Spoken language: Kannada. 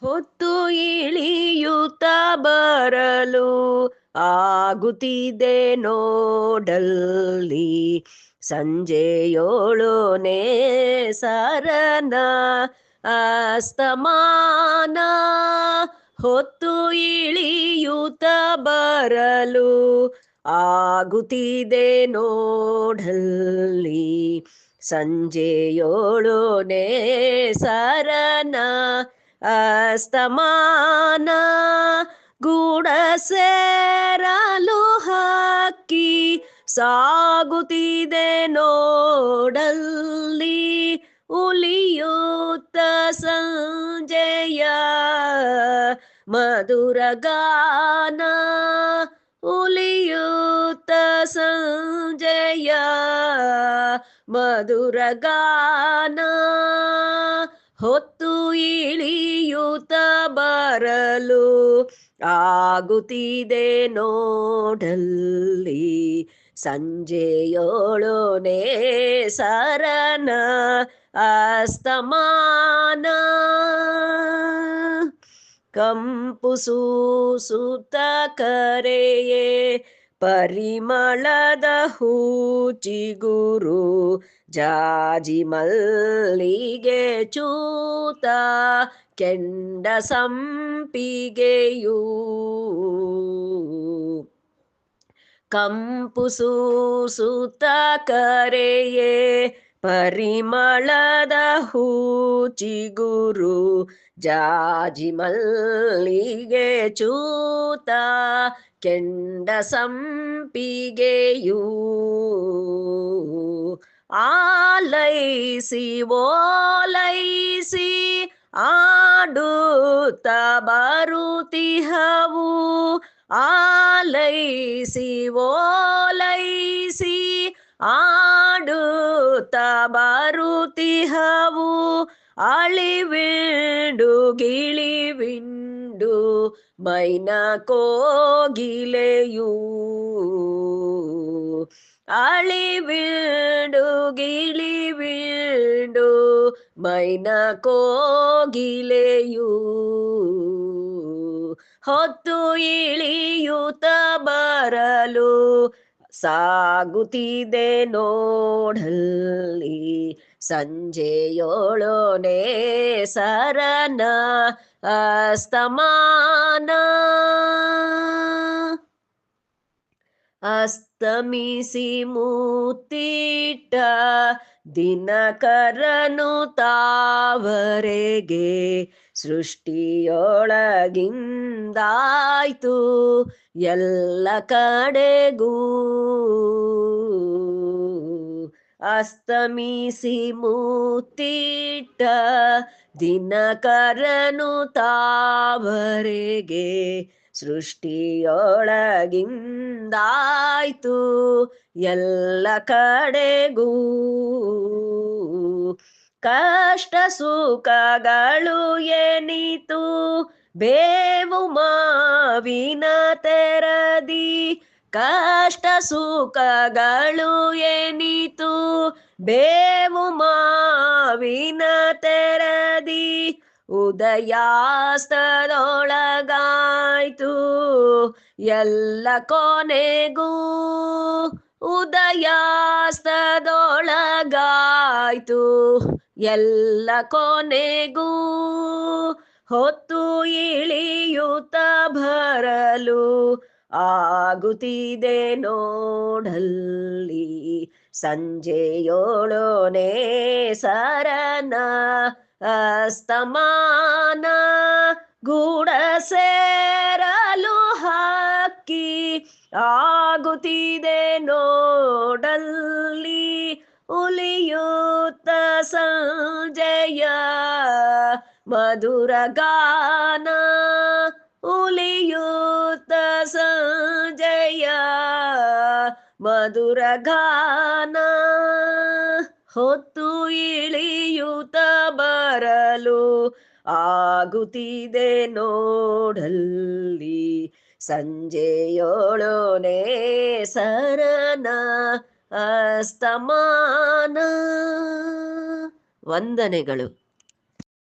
ಹೊತ್ತು ಇಳಿಯುತ್ತ ಬರಲು ಆಗುತ್ತಿದೆ ನೋಡಲ್ಲಿ. ಸಂಜೆಯೋಳೋನೇ ಸರನ ಅಸ್ತಮಾನ. ಹೊತ್ತು ಇಳಿಯುತ್ತ ಬರಲು ಆಗುತ್ತಿದೆ ನೋಡಲ್ಲಿ. ಸಂಜೆಯೋಳೋನೇ ಸರನ ಅಸ್ತಮಾನ ಗುಡ ಸೇರಲು ಹಾಕಿ ಸಾಗುತ್ತಿದೆ ನೋಡಲ್ಲಿ ಉಲಿಯುತ್ತ ಸಂಜಯ ಮಧುರ ಗಾನ. ಉಲಿಯುತ್ತ ಸಂಜಯ ಮಧುರ ಗಾನ. ಹೊತ್ತು ಇಳಿಯೂತ ಬರಲು ಆಗುತ್ತಿದೆ ನೋಡಲ್ಲಿ. ಸಂಜೆಯೋಳೋನೆ ಸರನ ಅಸ್ತಮಾನ. ಕಂಪು ಸೂಸುತ್ತ ಕರೆಯೇ ಪರಿಮಳದ ಹೂಚಿಗುರು ಜಾಜಿ ಮಲ್ಲಿಗೆ ಚೂತ ಕೆಂಡ ಸಂಪಿಗೆಯೂ. ಕಂಪು ಸೂಸುತ ಕರೆಯೇ ಪರಿಮಳದ ಹೂಚಿಗುರು ಜಾಜಿ ಮಲ್ಲಿಗೆ ಚೂತ ಕೆಂಡ ಸಂಪಿಗೆಯೂ ಆಲೈಸಿ ಓಲೈಸಿ ಆಡುತ್ತ ಬರುತಿಹವು ಆಲೈಸಿ ಓಲೈಸಿ ಆಡುತ್ತ ಬರುತಿಹವು ಅಳಿವಿಂಡು ಗಿಳಿವಿಂಡು ಮೈನ ಕೋಗಿಲೆಯೂ. ಅಳಿವಿಂಡು ಗಿಳಿವಿಂಡು ಮೈನ ಕೋಗಿಲೆಯೂ. ಹೊತ್ತು ಇಳಿಯುತ್ತ ಬರಲು ಸಾಗುತ್ತಿದೆ ನೋಡಲ್ಲಿ. ಸಂಜೆಯೋಳೋನೆ ಸರನ ಅಸ್ತಮಾನ. ಅಸ್ತಮಿಸಿ ಮೂತಿಟ್ಟ ದಿನಕರನು ತಾವರೆಗೆ ಸೃಷ್ಟಿಯೊಳಗಿಂದಾಯ್ತು ಎಲ್ಲ ಕಡೆಗೂ. ಅಸ್ತಮಿಸಿ ಮೂತಿಟ್ಟ ದಿನಕರನು ತಾವರೆಗೆ ಸೃಷ್ಟಿಯೊಳಗಿಂದಾಯ್ತು ಎಲ್ಲ ಕಡೆಗೂ. ಕಷ್ಟ ಸುಖಗಳು ಎನಿತು ಬೇವು ಮಾವಿನ ತೆರದಿ. ಕಷ್ಟ ಸುಖಗಳು ಎನಿತು ಬೇವು ಮಾವಿನ ತೆರದಿ. ಉದಯಾಸ್ತದೊಳಗಾಯ್ತು ಎಲ್ಲ ಕೊನೆಗೂ. ಉದಯಾಸ್ತದೊಳಗಾಯ್ತು ಎಲ್ಲ ಕೊನೆಗೂ ಹೊತ್ತು ಇಳಿಯುತ್ತ ಬರಲು ಆಗುತ್ತಿದೆ ನೋಡಲ್ಲಿ. ಸಂಜೆಯೋಳೋನೆ ಸರನ ಅಸ್ತಮಾನ ಗೂಡ ಸೇರಲು ಹಾಕಿ ಆಗುತ್ತಿದೆ ನೋಡಲ್ಲಿ. ಉಲಿಯುತ್ತ ಸಂಜೆಯ ಮಧುರ ಗಾನ ಉಲಿಯುತ್ತ ಸಂಜಯ ಮಧುರ ಗಾನ ಹೊತ್ತು ಇಳಿಯೂತ ಬರಲು ಆಗುತ್ತಿದೆ ನೋಡಲ್ಲಿ. ಸಂಜೆಯೋಳೋನೆ ಸರನ ಅಸ್ತಮಾನ ವಂದನೆಗಳು.